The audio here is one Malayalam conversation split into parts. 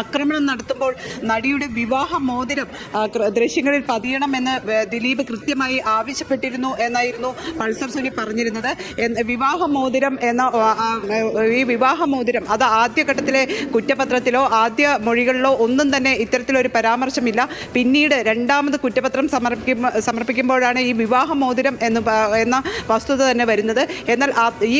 ആക്രമണം നടത്തുമ്പോൾ നടിയുടെ വിവാഹ മോതിരം ദൃശ്യങ്ങളിൽ പതിയണമെന്ന് ദിലീപ് കൃത്യമായി ആവശ്യപ്പെട്ടിരുന്നു എന്നായിരുന്നു പൾസർ സുനി പറഞ്ഞിരുന്നത്. വിവാഹ മോതിരം എന്ന ഈ വിവാഹ മോതിരം അത് ആദ്യഘട്ടത്തിലെ കുറ്റപത്രത്തിലോ ആദ്യ മൊഴികളിലോ ഒന്നും തന്നെ ഇത്തരത്തിലൊരു പരാമർശമില്ല. പിന്നീട് രണ്ടാമത് കുറ്റപത്രം സമർപ്പിക്കുമ്പോൾ സമർപ്പിക്കുമ്പോഴാണ് ഈ വിവാഹ മോതിരം എന്ന് എന്ന വസ്തുത തന്നെ വരുന്നത്. എന്നാൽ ഈ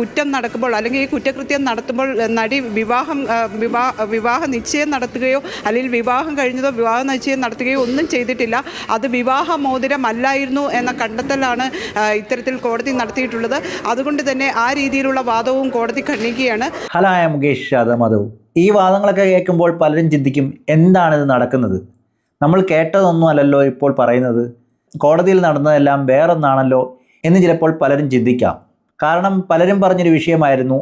കുറ്റം നടക്കുമ്പോൾ അല്ലെങ്കിൽ ഈ കുറ്റകൃത്യം നടത്തുമ്പോൾ നടി വിവാഹം വിവാഹ വിവാഹ നിശ്ചയം നടത്തുകയോ അല്ലെങ്കിൽ വിവാഹം കഴിഞ്ഞതോ വിവാഹ നിശ്ചയം നടത്തുകയോ ഒന്നും ചെയ്തിട്ടില്ല. അത് വിവാഹ മോതിരമല്ലായിരുന്നു എന്ന കണ്ടെത്തലാണ് ഇത്തരത്തിൽ കോടതി നടത്തിയിട്ടുള്ളത്. അതുകൊണ്ട് തന്നെ ആ രീതിയിലുള്ള വാദവും കോടതി ഖണ്ഡിക്കുകയാണ്. ഹലായ മുകേഷ് യാദവ് ഈ വാദങ്ങളൊക്കെ കേൾക്കുമ്പോൾ പലരും ചിന്തിക്കും എന്താണിത് നടക്കുന്നത്? നമ്മൾ കേട്ടതൊന്നും അല്ലല്ലോ ഇപ്പോൾ പറയുന്നത്. കോടതിയിൽ നടന്നതെല്ലാം വേറൊന്നാണല്ലോ എന്ന് ചിലപ്പോൾ പലരും ചിന്തിക്കാം. കാരണം പലരും പറഞ്ഞൊരു വിഷയമായിരുന്നു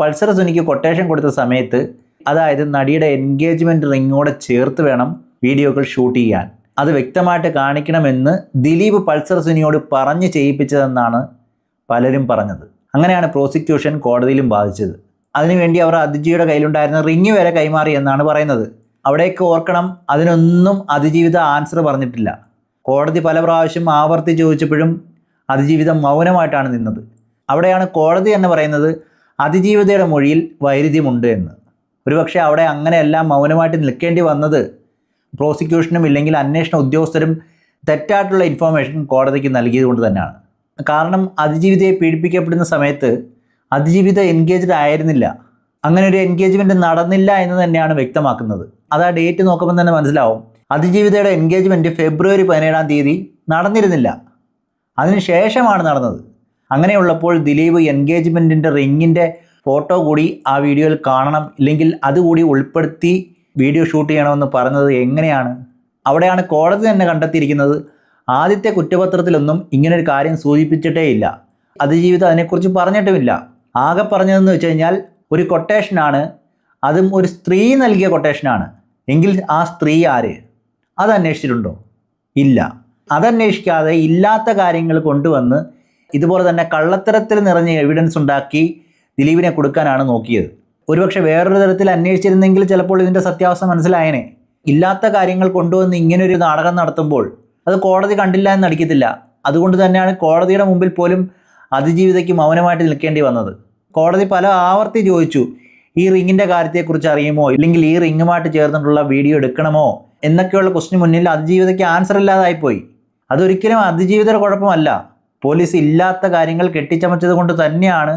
പൾസർ സുനിക്ക് കൊട്ടേഷൻ കൊടുത്ത സമയത്ത് അതായത് നടിയുടെ എൻഗേജ്മെന്റ് റിങ്ങോടെ ചേർത്ത് വേണം വീഡിയോകൾ ഷൂട്ട് ചെയ്യാൻ. അത് വ്യക്തമായിട്ട് കാണിക്കണമെന്ന് ദിലീപ് പൾസർ സുനിയോട് പറഞ്ഞ് ചെയ്യിപ്പിച്ചതെന്നാണ് പലരും പറഞ്ഞത്. അങ്ങനെയാണ് പ്രോസിക്യൂഷൻ കോടതിയിലും ബാധിച്ചത്. അതിനുവേണ്ടി അവർ അതിജിയുടെ കയ്യിലുണ്ടായിരുന്ന റിങ് വരെ കൈമാറി എന്നാണ് പറയുന്നത്. അവിടേക്ക് ഓർക്കണം അതിനൊന്നും അതിജീവിത ആൻസർ പറഞ്ഞിട്ടില്ല. കോടതി പല പ്രാവശ്യം ആവർത്തി ചോദിച്ചപ്പോഴും അതിജീവിതം മൗനമായിട്ടാണ് നിന്നത്. അവിടെയാണ് കോടതി എന്ന് പറയുന്നത് അതിജീവിതയുടെ മൊഴിയിൽ വൈരുദ്ധ്യമുണ്ട് എന്ന്. ഒരുപക്ഷെ അവിടെ അങ്ങനെയെല്ലാം മൗനമായിട്ട് നിൽക്കേണ്ടി വന്നത് പ്രോസിക്യൂഷനും ഇല്ലെങ്കിൽ അന്വേഷണ ഉദ്യോഗസ്ഥരും തെറ്റായിട്ടുള്ള ഇൻഫോർമേഷൻ കോടതിക്ക് നൽകിയത് കൊണ്ട് തന്നെയാണ്. കാരണം അതിജീവിതയെ പീഡിപ്പിക്കപ്പെടുന്ന സമയത്ത് അതിജീവിത എൻഗേജ്ഡ് ആയിരുന്നില്ല. അങ്ങനെ ഒരു എൻഗേജ്മെന്റ് നടന്നില്ല എന്ന് തന്നെയാണ് വ്യക്തമാക്കുന്നത്. അത് ആ ഡേറ്റ് നോക്കുമ്പോൾ തന്നെ മനസ്സിലാവും. അതിജീവിതയുടെ എൻഗേജ്മെന്റ് ഫെബ്രുവരി പതിനേഴാം തീയതി നടന്നിരുന്നില്ല. അതിനുശേഷമാണ് നടന്നത്. അങ്ങനെയുള്ളപ്പോൾ ദിലീപ് എൻഗേജ്മെന്റിന്റെ റിങ്ങിന്റെ ഫോട്ടോ കൂടി ആ വീഡിയോയിൽ കാണണം ഇല്ലെങ്കിൽ അതുകൂടി ഉൾപ്പെടുത്തി വീഡിയോ ഷൂട്ട് ചെയ്യണമെന്ന് പറഞ്ഞത് എങ്ങനെയാണ്? അവിടെയാണ് കോടതി തന്നെ കണ്ടെത്തിയിരിക്കുന്നത്. ആദ്യത്തെ കുറ്റപത്രത്തിലൊന്നും ഇങ്ങനൊരു കാര്യം സൂചിപ്പിച്ചിട്ടേയില്ല അതിജീവിതം അതിനെക്കുറിച്ച് പറഞ്ഞിട്ടുമില്ല. ആകെ പറഞ്ഞതെന്ന് വെച്ച് കഴിഞ്ഞാൽ ഒരു കൊട്ടേഷനാണ് അതും ഒരു സ്ത്രീ നൽകിയ കൊട്ടേഷനാണ് എങ്കിൽ ആ സ്ത്രീ ആര്? അത് അന്വേഷിച്ചിട്ടുണ്ടോ? ഇല്ല. അതന്വേഷിക്കാതെ ഇല്ലാത്ത കാര്യങ്ങൾ കൊണ്ടുവന്ന് ഇതുപോലെ തന്നെ കള്ളത്തരത്തിൽ നിറഞ്ഞ എവിഡൻസ് ഉണ്ടാക്കി ദിലീപിനെ കൊടുക്കാനാണ് നോക്കിയത്. ഒരുപക്ഷെ വേറൊരു തരത്തിൽ അന്വേഷിച്ചിരുന്നെങ്കിൽ ചിലപ്പോൾ ഇതിന്റെ സത്യാവസ്ഥ മനസ്സിലായനെ. ഇല്ലാത്ത കാര്യങ്ങൾ കൊണ്ടുവന്ന് ഇങ്ങനൊരു നാടകം നടത്തുമ്പോൾ അത് കോടതി കണ്ടില്ല എന്ന് നടിക്കത്തില്ല. അതുകൊണ്ട് തന്നെയാണ് കോടതിയുടെ മുമ്പിൽ പോലും അതിജീവിതയ്ക്ക് മൗനമായിട്ട് നിൽക്കേണ്ടി വന്നത്. കോടതി പല ആവർത്തി ചോദിച്ചു ഈ റിങ്ങിന്റെ കാര്യത്തെക്കുറിച്ച് അറിയുമോ? ഇല്ലെങ്കിൽ ഈ റിങ്ങുമായിട്ട് ചേർന്നിട്ടുള്ള വീഡിയോ എടുക്കണമോ? എന്നൊക്കെയുള്ള ക്വസ്റ്റിന് മുന്നിൽ അതിജീവിതയ്ക്ക് ആൻസർ ഇല്ലാതായിപ്പോയി. അതൊരിക്കലും അതിജീവിതയുടെ കുഴപ്പമല്ല. പോലീസ് ഇല്ലാത്ത കാര്യങ്ങൾ കെട്ടിച്ചമച്ചത് കൊണ്ട് തന്നെയാണ്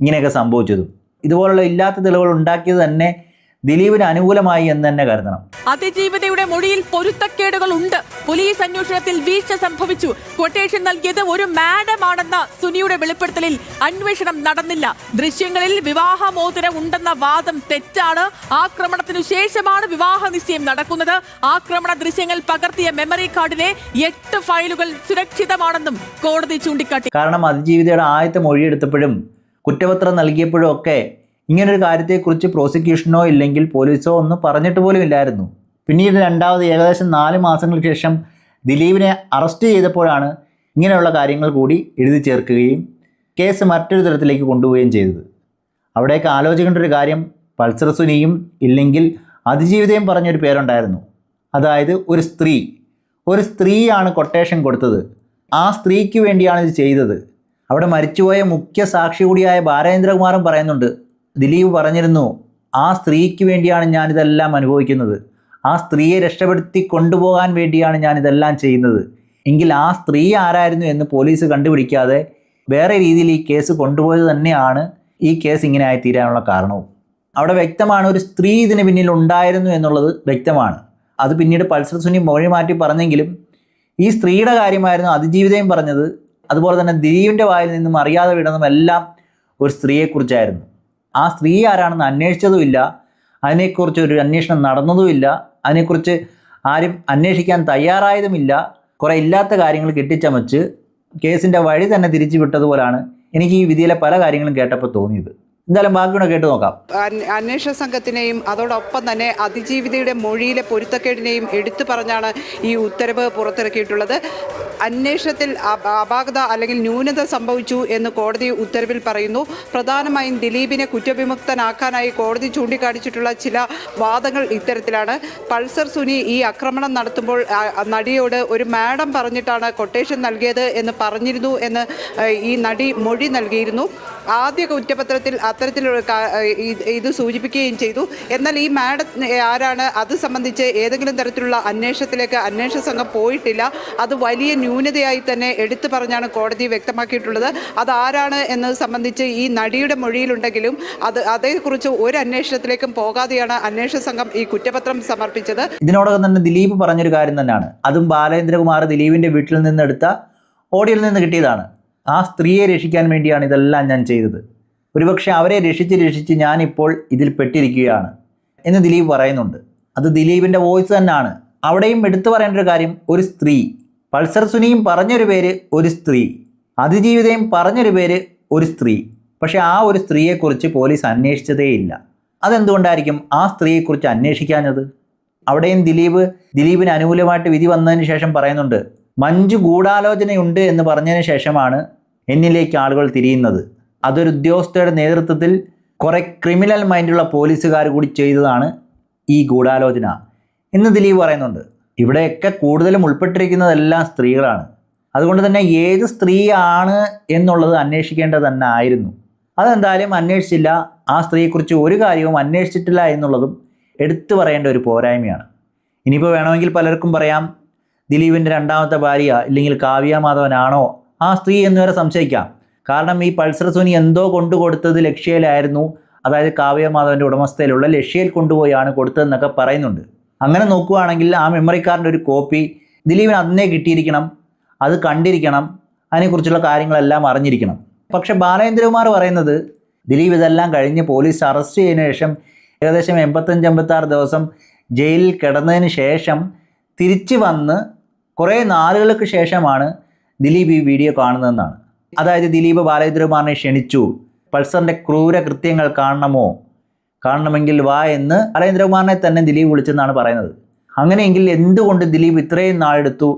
ഇങ്ങനെയൊക്കെ സംഭവിച്ചതും. ഇതുപോലുള്ള ഇല്ലാത്ത തെളിവുകൾ ഉണ്ടാക്കിയത് തന്നെ ദിലീപിന് അനുകൂലമായി എന്ന് തന്നെ കരുതണം. അതിജീവിതയുടെ മൊഴിയിൽ പൊരുത്തക്കേടുകൾ ഉണ്ട്. പോലീസ് അന്വേഷണത്തിൽ വീഴ്ച സംഭവിച്ചു. കൊട്ടേഷൻ നൽകിയത് ഒരു മാഡമാണെന്ന സുനിയുടെ വെളിപ്പെടുത്തലിൽ അന്വേഷണം നടന്നില്ല. ദൃശ്യങ്ങളിൽ വിവാഹമോതിരം ഉണ്ടെന്ന വാദം തെറ്റാണ്. ആക്രമണത്തിനു ശേഷമാണ് വിവാഹ നിശ്ചയം നടക്കുന്നത്. ആക്രമണ ദൃശ്യങ്ങൾ പകർത്തിയ മെമ്മറി കാർഡിലെ എട്ട് ഫയലുകൾ സുരക്ഷിതമാണെന്നും കോടതി ചൂണ്ടിക്കാട്ടി. കാരണം അതിജീവിതയുടെ ആദ്യത്തെ മൊഴിയെടുത്തപ്പോഴും കുറ്റപത്രം നൽകിയപ്പോഴും ഒക്കെ ഇങ്ങനൊരു കാര്യത്തെക്കുറിച്ച് പ്രോസിക്യൂഷനോ ഇല്ലെങ്കിൽ പോലീസോ ഒന്നും പറഞ്ഞിട്ട് പോലും ഇല്ലായിരുന്നു. പിന്നീട് രണ്ടാമത് ഏകദേശം നാല് മാസങ്ങൾക്ക് ശേഷം ദിലീപിനെ അറസ്റ്റ് ചെയ്തപ്പോഴാണ് ഇങ്ങനെയുള്ള കാര്യങ്ങൾ കൂടി എഴുതി ചേർക്കുകയും കേസ് മറ്റൊരു തരത്തിലേക്ക് കൊണ്ടുപോവുകയും ചെയ്തത്. അവിടേക്ക് ആലോചിക്കേണ്ട ഒരു കാര്യം പൾസർ സുനിയും ഇല്ലെങ്കിൽ അതിജീവിതയും പറഞ്ഞൊരു പേരുണ്ടായിരുന്നു. അതായത് ഒരു സ്ത്രീ. ഒരു സ്ത്രീയാണ് കൊട്ടേഷൻ കൊടുത്തത്. ആ സ്ത്രീക്ക് വേണ്ടിയാണ് ഇത് ചെയ്തത്. അവിടെ മരിച്ചുപോയ മുഖ്യ സാക്ഷി കൂടിയായ ബാലേന്ദ്രകുമാറും പറയുന്നുണ്ട് ദിലീപ് പറഞ്ഞിരുന്നു ആ സ്ത്രീക്ക് വേണ്ടിയാണ് ഞാനിതെല്ലാം അനുഭവിക്കുന്നത്. ആ സ്ത്രീയെ രക്ഷപ്പെടുത്തി കൊണ്ടുപോകാൻ വേണ്ടിയാണ് ഞാനിതെല്ലാം ചെയ്യുന്നത്. എങ്കിൽ ആ സ്ത്രീ ആരായിരുന്നു എന്ന് പോലീസ് കണ്ടുപിടിക്കാതെ വേറെ രീതിയിൽ ഈ കേസ് കൊണ്ടുപോയത് തന്നെയാണ് ഈ കേസ് ഇങ്ങനെ ആയിത്തീരാനുള്ള കാരണവും. അവിടെ വ്യക്തമാണ് ഒരു സ്ത്രീ ഇതിന് പിന്നിൽ ഉണ്ടായിരുന്നു എന്നുള്ളത് വ്യക്തമാണ്. അത് പിന്നീട് പൾസർ സുനി മൊഴി മാറ്റി പറഞ്ഞെങ്കിലും ഈ സ്ത്രീയുടെ കാര്യമായിരുന്നു അതിജീവിതയും പറഞ്ഞത്. അതുപോലെ തന്നെ ദിലീപിന്റെ വായിൽ നിന്നും അറിയാതെ വിടുന്നതും എല്ലാം ഒരു സ്ത്രീയെക്കുറിച്ചായിരുന്നു. ആ സ്ത്രീ ആരാണെന്ന് അന്വേഷിച്ചതുമില്ല. അതിനെക്കുറിച്ച് ഒരു അന്വേഷണം നടന്നതുമില്ല. അതിനെക്കുറിച്ച് ആരും അന്വേഷിക്കാൻ തയ്യാറായതുമില്ല. കുറേ ഇല്ലാത്ത കാര്യങ്ങൾ കെട്ടിച്ചമച്ച് കേസിന്റെ വഴി തന്നെ തിരിച്ചു വിട്ടതുപോലാണ് എനിക്ക് ഈ വിധിയിലെ പല കാര്യങ്ങളും കേട്ടപ്പോൾ തോന്നിയത്. എന്തായാലും ബാക്കിയുടെ കേട്ട് നോക്കാം. അന്വ- അന്വേഷണ സംഘത്തിനെയും അതോടൊപ്പം തന്നെ അതിജീവിതയുടെ മൊഴിയിലെ പൊരുത്തക്കേടിനെയും എടുത്തു പറഞ്ഞാണ് ഈ ഉത്തരവ് പുറത്തിറക്കിയിട്ടുള്ളത്. അന്വേഷണത്തിൽ അപ- അപാകത അല്ലെങ്കിൽ ന്യൂനത സംഭവിച്ചു എന്ന് കോടതി ഉത്തരവിൽ പറയുന്നു. പ്രധാനമായും ദിലീപിനെ കുറ്റവിമുക്തനാക്കാനായി കോടതി ചൂണ്ടിക്കാണിച്ചിട്ടുള്ള ചില വാദങ്ങൾ ഇത്തരത്തിലാണ്. പൾസർ സുനി ഈ ആക്രമണം നടത്തുമ്പോൾ നടിയോട് ഒരു മാഡം പറഞ്ഞിട്ടാണ് കൊട്ടേഷൻ നൽകിയത് എന്ന് പറഞ്ഞിരുന്നു എന്ന് ഈ നടി മൊഴി നൽകിയിരുന്നു. ആദ്യ കുറ്റപത്രത്തിൽ അത്തരത്തിലുള്ള ഇത് സൂചിപ്പിക്കുകയും ചെയ്തു. എന്നാൽ ഈ മാഡം ആരാണ്? അത് സംബന്ധിച്ച് ഏതെങ്കിലും തരത്തിലുള്ള അന്വേഷണത്തിലേക്ക് അന്വേഷണ സംഘം പോയിട്ടില്ല. അത് വലിയ ന്യൂനതയായി തന്നെ എടുത്തു പറഞ്ഞാണ് കോടതി വ്യക്തമാക്കിയിട്ടുള്ളത്. അത് ആരാണ് എന്നത് സംബന്ധിച്ച് ഈ നടിയുടെ മൊഴിയിലുണ്ടെങ്കിലും അത് അതേക്കുറിച്ച് ഒരു അന്വേഷണത്തിലേക്കും പോകാതെയാണ് അന്വേഷണ സംഘം ഈ കുറ്റപത്രം സമർപ്പിച്ചത്. ഇതിനോടകം തന്നെ ദിലീപ് പറഞ്ഞൊരു കാര്യം തന്നെയാണ്. അതും ബാലേന്ദ്രകുമാർ ദിലീപിന്റെ വീട്ടിൽ നിന്ന് എടുത്ത ഓഡിയോയിൽ നിന്ന് കിട്ടിയതാണ്. ആ സ്ത്രീയെ രക്ഷിക്കാൻ വേണ്ടിയാണ് ഇതെല്ലാം ഞാൻ ചെയ്തത്. ഒരുപക്ഷെ അവരെ രക്ഷിച്ച് രക്ഷിച്ച് ഞാനിപ്പോൾ ഇതിൽ പെട്ടിരിക്കുകയാണ് എന്ന് ദിലീപ് പറയുന്നുണ്ട്. അത് ദിലീപിന്റെ വോയിസ് തന്നെയാണ് അവിടെയും എടുത്തു പറയേണ്ട ഒരു കാര്യം ഒരു സ്ത്രീ. പൾസർ സുനിയും പറഞ്ഞൊരു പേര് ഒരു സ്ത്രീ. അതിജീവിതയും പറഞ്ഞൊരു പേര് ഒരു സ്ത്രീ. പക്ഷെ ആ ഒരു സ്ത്രീയെക്കുറിച്ച് പോലീസ് അന്വേഷിച്ചതേയില്ല അതെന്തുകൊണ്ടായിരിക്കും ആ സ്ത്രീയെക്കുറിച്ച് അന്വേഷിക്കാഞ്ഞത്? അവിടെയും ദിലീപ് ദിലീപിന് അനുകൂലമായിട്ട് വിധി വന്നതിന് ശേഷം പറയുന്നുണ്ട് മഞ്ജു ഗൂഢാലോചനയുണ്ട് എന്ന് പറഞ്ഞതിന് ശേഷമാണ് എന്നിലേക്ക് ആളുകൾ തിരിയുന്നത്. അതൊരു ഉദ്യോഗസ്ഥയുടെ നേതൃത്വത്തിൽ കുറേ ക്രിമിനൽ മൈൻഡുള്ള പോലീസുകാർ കൂടി ചെയ്തതാണ് ഈ ഗൂഢാലോചന. എന്ന് ദിലീപ് പറയുന്നുണ്ട് ഇവിടെയൊക്കെ കൂടുതലും ഉൾപ്പെട്ടിരിക്കുന്നതെല്ലാം സ്ത്രീകളാണ്. അതുകൊണ്ട് തന്നെ ഏത് സ്ത്രീയാണ് എന്നുള്ളത് അന്വേഷിക്കേണ്ടത് തന്നെ ആയിരുന്നു. അതെന്തായാലും അന്വേഷിച്ചില്ല. ആ സ്ത്രീയെക്കുറിച്ച് ഒരു കാര്യവും അന്വേഷിച്ചിട്ടില്ല എന്നുള്ളതും എടുത്തു പറയേണ്ട ഒരു പോരായ്മയാണ്. ഇനിയിപ്പോൾ വേണമെങ്കിൽ പലർക്കും പറയാം ദിലീപിന്റെ രണ്ടാമത്തെ ഭാര്യ ഇല്ലെങ്കിൽ കാവ്യ മാധവനാണോ? ആ സ്ത്രീ എന്ന് വരെ സംശയിക്കാം. കാരണം ഈ പൾസർ സുനി എന്തോ കൊണ്ടു കൊടുത്തത് ലക്ഷ്യയിലായിരുന്നു. അതായത് കാവ്യ മാധവന്റെ ഉടമസ്ഥയിലുള്ള ലക്ഷ്യയിൽ കൊണ്ടുപോയാണ് കൊടുത്തതെന്നൊക്കെ പറയുന്നുണ്ട്. അങ്ങനെ നോക്കുകയാണെങ്കിൽ ആ മെമ്മറി കാർഡിന്റെ ഒരു കോപ്പി ദിലീപിന് അന്നേ കിട്ടിയിരിക്കണം. അത് കണ്ടിരിക്കണം. അതിനെക്കുറിച്ചുള്ള കാര്യങ്ങളെല്ലാം അറിഞ്ഞിരിക്കണം. പക്ഷേ ബാലേന്ദ്രകുമാർ പറയുന്നത് ദിലീപ് ഇതെല്ലാം കഴിഞ്ഞ് പോലീസ് അറസ്റ്റ് ചെയ്തതിനു ശേഷം ഏകദേശം എൺപത്തഞ്ച് എൺപത്താറ് ദിവസം ജയിലിൽ കിടന്നതിന് ശേഷം തിരിച്ചു വന്ന് കുറേ നാളുകൾക്ക് ശേഷമാണ് ദിലീപ് ഈ വീഡിയോ കാണുന്നതെന്നാണ്. അതായത് ദിലീപ് ബാലചന്ദ്രകുമാറിനെ ക്ഷണിച്ചു. പൾസറിന്റെ ക്രൂര കൃത്യങ്ങൾ കാണണമോ? കാണണമെങ്കിൽ വാ എന്ന് ബാലചന്ദ്രകുമാറിനെ തന്നെ ദിലീപ് വിളിച്ചെന്നാണ് പറയുന്നത്. അങ്ങനെയെങ്കിൽ എന്തുകൊണ്ട് ദിലീപ് ഇത്രയും നാളെടുത്തു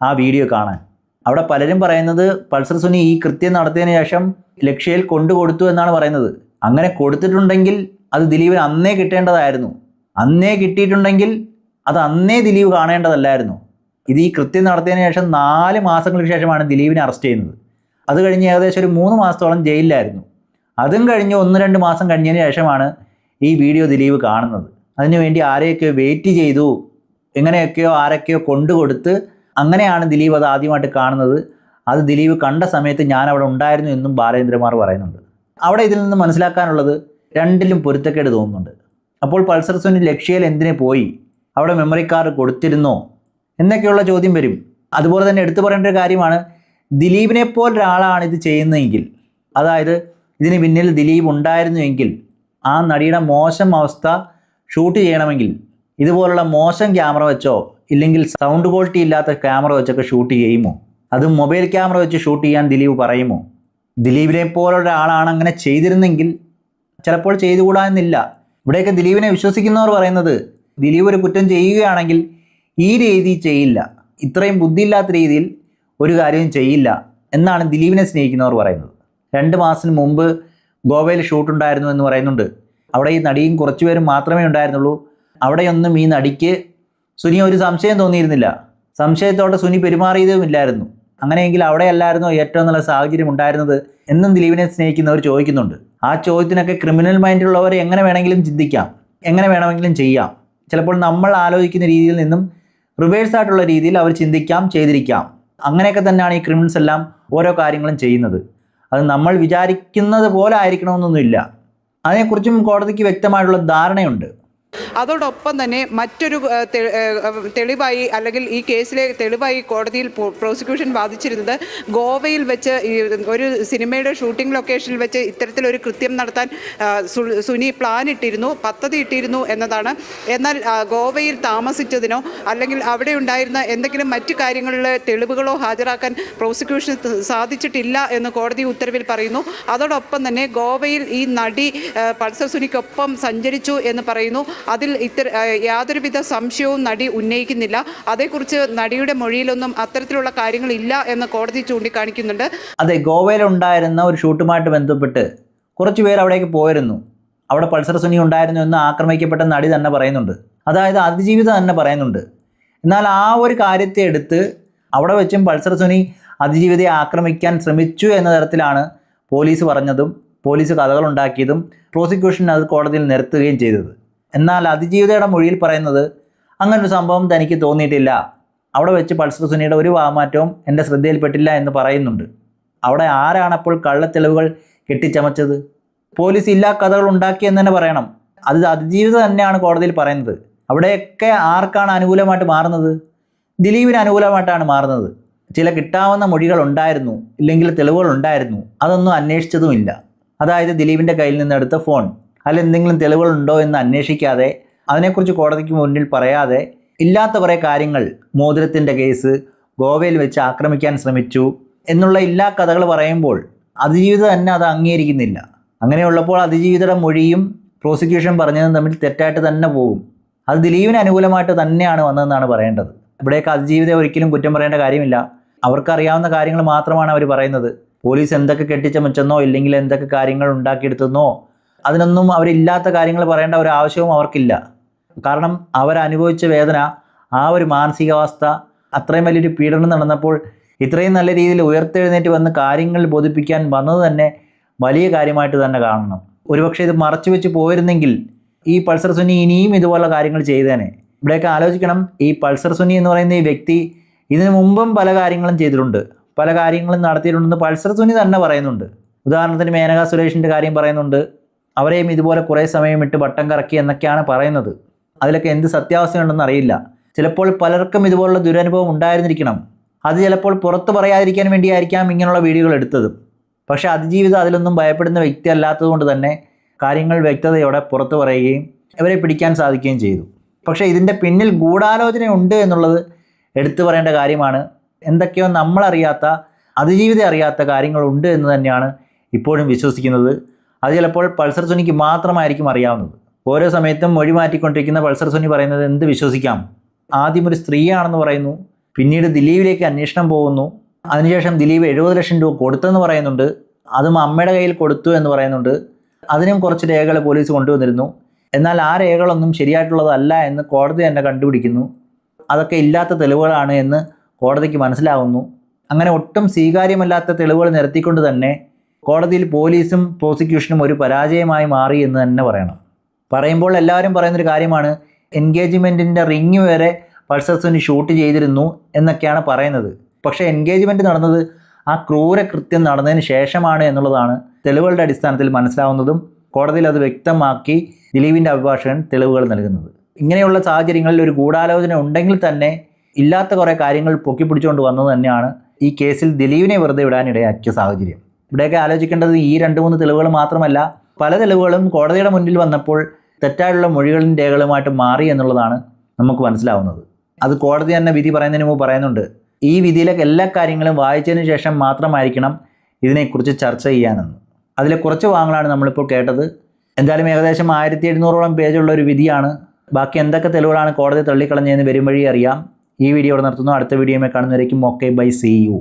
ആ വീഡിയോ കാണാൻ? അവിടെ പലരും പറയുന്നത് പൾസർ സുനി ഈ കൃത്യം നടത്തിയതിനു ശേഷം ലക്ഷ്യയിൽ കൊണ്ടുകൊടുത്തു എന്നാണ് പറയുന്നത്. അങ്ങനെ കൊടുത്തിട്ടുണ്ടെങ്കിൽ അത് ദിലീപിന് അന്നേ കിട്ടേണ്ടതായിരുന്നു. അന്നേ കിട്ടിയിട്ടുണ്ടെങ്കിൽ അത് അന്നേ ദിലീപ് കാണേണ്ടതല്ലായിരുന്നു. ഇത് ഈ കൃത്യം നടത്തിയതിനു ശേഷം നാല് മാസങ്ങൾക്ക് ശേഷമാണ് ദിലീപിനെ അറസ്റ്റ് ചെയ്യുന്നത്. അത് കഴിഞ്ഞ് ഏകദേശം ഒരു മൂന്ന് മാസത്തോളം ജയിലിലായിരുന്നു. അതും കഴിഞ്ഞ് ഒന്ന് രണ്ട് മാസം കഴിഞ്ഞതിന് ശേഷമാണ് ഈ വീഡിയോ ദിലീപ് കാണുന്നത്. അതിനുവേണ്ടി ആരെയൊക്കെയോ വെയിറ്റ് ചെയ്തു. എങ്ങനെയൊക്കെയോ ആരൊക്കെയോ കൊണ്ടുകൊടുത്ത് അങ്ങനെയാണ് ദിലീപ് അത് ആദ്യമായിട്ട് കാണുന്നത്. അത് ദിലീപ് കണ്ട സമയത്ത് ഞാൻ അവിടെ ഉണ്ടായിരുന്നു എന്നും ബാലേന്ദ്രമാർ പറയുന്നുണ്ട്. അവിടെ ഇതിൽ നിന്ന് മനസ്സിലാക്കാനുള്ളത് രണ്ടിലും പൊരുത്തക്കേട് തോന്നുന്നുണ്ട്. അപ്പോൾ പൾസർ സുനി ലക്ഷ്യയിൽ എന്തിനെ പോയി? അവിടെ മെമ്മറി കാർഡ് കൊടുത്തിരുന്നോ? എന്നൊക്കെയുള്ള ചോദ്യം വരും. അതുപോലെ തന്നെ എടുത്തു പറയേണ്ട ഒരു കാര്യമാണ്. ദിലീപിനെ പോലൊരാളാണ് ഇത് ചെയ്യുന്നതെങ്കിൽ അതായത് ഇതിന് പിന്നിൽ ദിലീപ് ഉണ്ടായിരുന്നുവെങ്കിൽ ആ നടിയുടെ മോശം അവസ്ഥ ഷൂട്ട് ചെയ്യണമെങ്കിൽ ഇതുപോലുള്ള മോശം ക്യാമറ വെച്ചോ ഇല്ലെങ്കിൽ സൗണ്ട് ക്വാളിറ്റി ഇല്ലാത്ത ക്യാമറ വെച്ചൊക്കെ ഷൂട്ട് ചെയ്യുമോ? അത് മൊബൈൽ ക്യാമറ വെച്ച് ഷൂട്ട് ചെയ്യാൻ ദിലീപ് പറയുമോ? ദിലീപിനെ പോലുള്ള അങ്ങനെ ചെയ്തിരുന്നെങ്കിൽ ചിലപ്പോൾ ചെയ്തുകൂടാ എന്നില്ല ഇവിടെയൊക്കെ ദിലീപിനെ വിശ്വസിക്കുന്നവർ പറയുന്നത് ദിലീപ് ഒരു കുറ്റം ചെയ്യുകയാണെങ്കിൽ ഈ രീതി ചെയ്യില്ല. ഇത്രയും ബുദ്ധിയില്ലാത്ത രീതിയിൽ ഒരു കാര്യവും ചെയ്യില്ല എന്നാണ് ദിലീപിനെ സ്നേഹിക്കുന്നവർ പറയുന്നത്. രണ്ട് മാസത്തിന് മുമ്പ് ഗോവയിൽ ഷൂട്ട് ഉണ്ടായിരുന്നു എന്ന് പറയുന്നുണ്ട്. അവിടെ ഈ നടിയും കുറച്ച് പേരും മാത്രമേ ഉണ്ടായിരുന്നുള്ളൂ. അവിടെയൊന്നും ഈ നടിക്ക് സുനി ഒരു സംശയം തോന്നിയിരുന്നില്ല. സംശയത്തോടെ സുനി പെരുമാറിയതുമില്ലായിരുന്നു അങ്ങനെയെങ്കിൽ അവിടെയല്ലായിരുന്നോ ഏറ്റവും നല്ല സാഹചര്യം ഉണ്ടായിരുന്നത് എന്നും ദിലീപിനെ സ്നേഹിക്കുന്നവർ ചോദിക്കുന്നുണ്ട്. ആ ചോദ്യത്തിനൊക്കെ ക്രിമിനൽ മൈൻഡുള്ളവർ എങ്ങനെ വേണമെങ്കിലും ചിന്തിക്കാം. എങ്ങനെ വേണമെങ്കിലും ചെയ്യാം. ചിലപ്പോൾ നമ്മൾ ആലോചിക്കുന്ന രീതിയിൽ നിന്നും റിവേഴ്സ് ആയിട്ടുള്ള രീതിയിൽ അവർ ചിന്തിക്കാം ചെയ്തിരിക്കാം. അങ്ങനെയൊക്കെ തന്നെയാണ് ഈ ക്രിമിനൽസ് എല്ലാം ഓരോ കാര്യങ്ങളും ചെയ്യുന്നത്. അത് നമ്മൾ വിചാരിക്കുന്നത് പോലെ ആയിരിക്കണമെന്നൊന്നുമില്ല. അതിനെക്കുറിച്ചും കോടതിക്ക് വ്യക്തമായിട്ടുള്ള ധാരണയുണ്ട്. അതോടൊപ്പം തന്നെ മറ്റൊരു തെളിവായി അല്ലെങ്കിൽ ഈ കേസിലെ തെളിവായി കോടതിയിൽ പ്രോസിക്യൂഷൻ വാദിച്ചിരുന്നത് ഗോവയിൽ വെച്ച് ഒരു സിനിമയുടെ ഷൂട്ടിംഗ് ലൊക്കേഷനിൽ വെച്ച് ഇത്തരത്തിലൊരു കൃത്യം നടത്താൻ സുനി പ്ലാൻ ഇട്ടിരുന്നു പദ്ധതി ഇട്ടിരുന്നു എന്നതാണ്. എന്നാൽ ഗോവയിൽ താമസിച്ചതിനോ അല്ലെങ്കിൽ അവിടെ ഉണ്ടായിരുന്ന എന്തെങ്കിലും മറ്റു കാര്യങ്ങളിലെ തെളിവുകളോ ഹാജരാക്കാൻ പ്രോസിക്യൂഷന് സാധിച്ചിട്ടില്ല എന്ന് കോടതി ഉത്തരവിൽ പറയുന്നു. അതോടൊപ്പം തന്നെ ഗോവയിൽ ഈ നടി പൾസർ സുനിക്കൊപ്പം സഞ്ചരിച്ചു എന്ന് പറയുന്നു. അതിൽ ഇത്തര യാതൊരുവിധ സംശയവും നടി ഉന്നയിക്കുന്നില്ല. അതേക്കുറിച്ച് നടിയുടെ മൊഴിയിലൊന്നും അത്തരത്തിലുള്ള കാര്യങ്ങളില്ല എന്ന് കോടതി ചൂണ്ടിക്കാണിക്കുന്നുണ്ട്. അതെ ഗോവയിലുണ്ടായിരുന്ന ഒരു ഷൂട്ടുമായിട്ട് ബന്ധപ്പെട്ട് കുറച്ച് പേർ അവിടേക്ക് പോയിരുന്നു. അവിടെ പൾസർ സുനി ഉണ്ടായിരുന്നു എന്ന് ആക്രമിക്കപ്പെട്ട നടി തന്നെ പറയുന്നുണ്ട്. അതായത് അതിജീവിതം തന്നെ പറയുന്നുണ്ട്. എന്നാൽ ആ ഒരു കാര്യത്തെ എടുത്ത് അവിടെ വെച്ചും പൾസർ സുനി അതിജീവിതയെ ആക്രമിക്കാൻ ശ്രമിച്ചു എന്ന തരത്തിലാണ് പോലീസ് പറഞ്ഞതും പോലീസ് കഥകളുണ്ടാക്കിയതും പ്രോസിക്യൂഷൻ അത് കോടതിയിൽ നിരത്തുകയും ചെയ്തത്. എന്നാൽ അതിജീവിതയുടെ മൊഴിയിൽ പറയുന്നത് അങ്ങനൊരു സംഭവം തനിക്ക് തോന്നിയിട്ടില്ല. അവിടെ വെച്ച് പൾസർ സുനിയുടെ ഒരു വാമാറ്റവും എന്റെ ശ്രദ്ധയിൽപ്പെട്ടില്ല എന്ന് പറയുന്നുണ്ട്. അവിടെ ആരാണപ്പോൾ കള്ളത്തെളിവുകൾ കെട്ടിച്ചമച്ചത്? പോലീസ് ഇല്ലാ കഥകൾ ഉണ്ടാക്കിയെന്ന് തന്നെ പറയണം. അത് അതിജീവിത തന്നെയാണ് കോടതിയിൽ പറയുന്നത്. അവിടെയൊക്കെ ആർക്കാണ് അനുകൂലമായിട്ട് മാറുന്നത്? ദിലീപിന് അനുകൂലമായിട്ടാണ് മാറുന്നത്. ചില കിട്ടാവുന്ന മൊഴികൾ ഉണ്ടായിരുന്നു ഇല്ലെങ്കിൽ തെളിവുകൾ ഉണ്ടായിരുന്നു. അതൊന്നും അന്വേഷിച്ചതുമില്ല. അതായത് ദിലീപിന്റെ കയ്യിൽ നിന്ന് എടുത്ത ഫോൺ. അതിൽ എന്തെങ്കിലും തെളിവുകളുണ്ടോ എന്ന് അന്വേഷിക്കാതെ അതിനെക്കുറിച്ച് കോടതിക്ക് മുന്നിൽ പറയാതെ ഇല്ലാത്ത കുറേ കാര്യങ്ങൾ മോതിരത്തിന്റെ കേസ് ഗോവയിൽ വെച്ച് ആക്രമിക്കാൻ ശ്രമിച്ചു എന്നുള്ള എല്ലാ കഥകൾ പറയുമ്പോൾ അതിജീവിത തന്നെ അത് അംഗീകരിക്കുന്നില്ല. അങ്ങനെയുള്ളപ്പോൾ അതിജീവിതയുടെ മൊഴിയും പ്രോസിക്യൂഷൻ പറഞ്ഞതും തമ്മിൽ തെറ്റായിട്ട് തന്നെ പോകും അത് ദിലീപിന് അനുകൂലമായിട്ട് തന്നെയാണ് വന്നതെന്നാണ് പറയേണ്ടത്. ഇവിടെയൊക്കെ അതിജീവിതം ഒരിക്കലും കുറ്റം പറയേണ്ട കാര്യമില്ല. അവർക്കറിയാവുന്ന കാര്യങ്ങൾ മാത്രമാണ് അവർ പറയുന്നത്. പോലീസ് എന്തൊക്കെ കെട്ടിച്ചമച്ചെന്നോ ഇല്ലെങ്കിൽ എന്തൊക്കെ കാര്യങ്ങൾ ഉണ്ടാക്കിയെടുത്തെന്നോ അതിനൊന്നും അവരില്ലാത്ത കാര്യങ്ങൾ പറയേണ്ട ഒരു ആവശ്യവും അവർക്കില്ല. കാരണം അവരനുഭവിച്ച വേദന ആ ഒരു മാനസികാവസ്ഥ അത്രയും വലിയൊരു പീഡനം നടന്നപ്പോൾ ഇത്രയും നല്ല രീതിയിൽ ഉയർത്തെഴുന്നേറ്റ് വന്ന് കാര്യങ്ങൾ ബോധിപ്പിക്കാൻ വന്നത് തന്നെ വലിയ കാര്യമായിട്ട് തന്നെ കാണണം. ഒരുപക്ഷെ ഇത് മറച്ചു വെച്ച് പോയിരുന്നെങ്കിൽ ഈ പൾസർ സുനി ഇനിയും ഇതുപോലുള്ള കാര്യങ്ങൾ ചെയ്തേനെ. ഇവിടെയൊക്കെ ആലോചിക്കണം ഈ പൾസർ സുനി എന്ന് പറയുന്ന ഈ വ്യക്തി ഇതിനു മുമ്പും പല കാര്യങ്ങളും ചെയ്തിട്ടുണ്ട്. പല കാര്യങ്ങളും നടത്തിയിട്ടുണ്ടെന്ന് പൾസർ സുനി തന്നെ പറയുന്നുണ്ട്. ഉദാഹരണത്തിന് മേനക സുരേഷിന്റെ കാര്യം പറയുന്നുണ്ട്. അവരെയും ഇതുപോലെ കുറേ സമയം ഇട്ട് വട്ടം കറക്കി എന്നൊക്കെയാണ് പറയുന്നത്. അതിലൊക്കെ എന്ത് സത്യാവസ്ഥയുണ്ടെന്ന് അറിയില്ല. ചിലപ്പോൾ പലർക്കും ഇതുപോലുള്ള ദുരനുഭവം ഉണ്ടായിരുന്നിരിക്കണം. അത് ചിലപ്പോൾ പുറത്ത് പറയാതിരിക്കാൻ വേണ്ടിയായിരിക്കാം ഇങ്ങനെയുള്ള വീഡിയോകൾ എടുത്തത്. പക്ഷേ അതിജീവിതം അതിലൊന്നും ഭയപ്പെടുന്ന വ്യക്തി അല്ലാത്തതുകൊണ്ട് തന്നെ കാര്യങ്ങൾ വ്യക്തതയോടെ പുറത്തു പറയുകയും ഇവരെ പിടിക്കാൻ സാധിക്കുകയും ചെയ്തു. പക്ഷേ ഇതിന്റെ പിന്നിൽ ഗൂഢാലോചന ഉണ്ട് എന്നുള്ളത് എടുത്തു പറയേണ്ട കാര്യമാണ്. എന്തൊക്കെയോ നമ്മളറിയാത്ത അതിജീവിതം അറിയാത്ത കാര്യങ്ങളുണ്ട് എന്ന് തന്നെയാണ് ഇപ്പോഴും വിശ്വസിക്കുന്നത്. അത് ചിലപ്പോൾ പൾസർ സുനിക്ക് മാത്രമായിരിക്കും അറിയാവുന്നത്. ഓരോ സമയത്തും മൊഴി മാറ്റിക്കൊണ്ടിരിക്കുന്ന പൾസർ സുനി പറയുന്നത് എന്ത് വിശ്വസിക്കാം? ആദ്യം ഒരു സ്ത്രീയാണെന്ന് പറയുന്നു പിന്നീട് ദിലീപിലേക്ക് അന്വേഷണം പോകുന്നു അതിനുശേഷം ദിലീപ് എഴുപത് ലക്ഷം രൂപ കൊടുത്തെന്ന് പറയുന്നുണ്ട് അതും അമ്മയുടെ കയ്യിൽ കൊടുത്തു എന്ന് പറയുന്നുണ്ട് അതിനും കുറച്ച് രേഖകൾ പോലീസ് കൊണ്ടുവന്നിരുന്നു. എന്നാൽ ആ രേഖകളൊന്നും ശരിയായിട്ടുള്ളതല്ല എന്ന് കോടതി തന്നെ കണ്ടുപിടിക്കുന്നു. അതൊക്കെ ഇല്ലാത്ത തെളിവുകളാണ് എന്ന് കോടതിക്ക് മനസ്സിലാവുന്നു. അങ്ങനെ ഒട്ടും സ്വീകാര്യമല്ലാത്ത തെളിവുകൾ നിരത്തിക്കൊണ്ട് തന്നെ കോടതിയിൽ പോലീസും പ്രോസിക്യൂഷനും ഒരു പരാജയമായി മാറി എന്ന് തന്നെ പറയണം. പറയുമ്പോൾ എല്ലാവരും പറയുന്നൊരു കാര്യമാണ് എൻഗേജ്മെന്റിന്റെ റിങ് വരെ പൾസസിന് ഷൂട്ട് ചെയ്തിരുന്നു എന്നൊക്കെയാണ് പറയുന്നത്. പക്ഷേ എൻഗേജ്മെന്റ് നടന്നത് ആ ക്രൂര കൃത്യം നടന്നതിന് ശേഷമാണ് എന്നുള്ളതാണ് തെളിവുകളുടെ അടിസ്ഥാനത്തിൽ മനസ്സിലാവുന്നതും കോടതിയിൽ അത് വ്യക്തമാക്കി ദിലീപിന്റെ അഭിഭാഷകൻ തെളിവുകൾ നൽകുന്നത്. ഇങ്ങനെയുള്ള സാഹചര്യങ്ങളിൽ ഒരു ഗൂഢാലോചന ഉണ്ടെങ്കിൽ തന്നെ ഇല്ലാത്ത കുറേ കാര്യങ്ങൾ പൊക്കിപ്പിടിച്ചുകൊണ്ട് വന്നത് തന്നെയാണ് ഈ കേസിൽ ദിലീപിനെ വെറുതെ വിടാനിടയാക്കിയ സാഹചര്യം. ഇവിടെയൊക്കെ ആലോചിക്കേണ്ടത് ഈ രണ്ട് മൂന്ന് തെളിവുകൾ മാത്രമല്ല പല തെളിവുകളും കോടതിയുടെ മുന്നിൽ വന്നപ്പോൾ തെറ്റായിട്ടുള്ള മൊഴികളും രേഖകളുമായിട്ട് മാറി എന്നുള്ളതാണ് നമുക്ക് മനസ്സിലാവുന്നത്. അത് കോടതി തന്നെ വിധി പറയുന്നതിന് മുമ്പ് പറയുന്നുണ്ട് ഈ വിധിയിലെ എല്ലാ കാര്യങ്ങളും വായിച്ചതിന് ശേഷം മാത്രമായിരിക്കണം ഇതിനെക്കുറിച്ച് ചർച്ച ചെയ്യാനെന്ന്. അതിലെ കുറച്ച് ഭാഗങ്ങളാണ് നമ്മളിപ്പോൾ കേട്ടത്. എന്തായാലും ഏകദേശം ആയിരത്തി എഴുന്നൂറോളം പേജുള്ള ഒരു വിധിയാണ്. ബാക്കി എന്തൊക്കെ തെളിവുകളാണ് കോടതി തള്ളിക്കളഞ്ഞതെന്ന് വരും വഴി അറിയാം. ഈ വീഡിയോ ഇവിടെ നിർത്തുന്നു. അടുത്ത വീഡിയോ കാണുന്നവരേക്കും ഓക്കെ ബൈ. സി. യു.